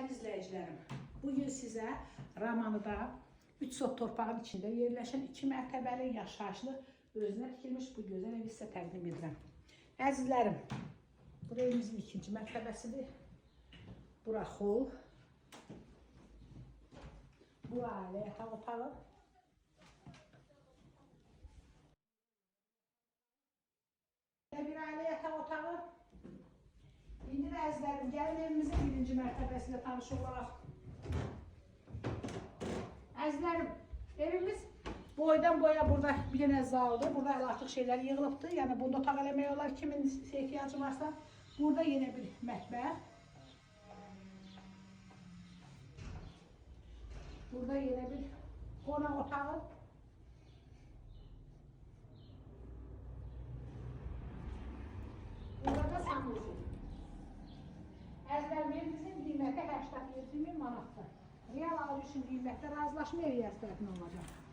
Dəyərli izləyicilərim, bugün sizə Ramanıda 3 sot torpağın içində yerləşən 2 mərtəbəli yaşayışlı özünə tikilmiş bu gözəl evi sizə təqdim edirəm. Əzizlərim, bu evimizin ikinci mərtəbəsidir. Bura hol. Bura ailə yataq otağı. Belə bir ailə yataq otağı. Əzizlərim, gəlin evimizin birinci mərtəbəsində tanış olaraq. Əzizlərim, evimiz boydan boya burada bir dənə zaldır. Burada elə artıq şeylər yığılıbdır. Yəni bunda otaq eləmək olar kimin ehtiyacı varsa. Burada yenə bir mətbəx. Burada yenə bir qonaq otağı. Burada da sanusi. 80-120 manatdır. Real alış üçün qiymətdə razılaşma ev tərəfindən olacaq.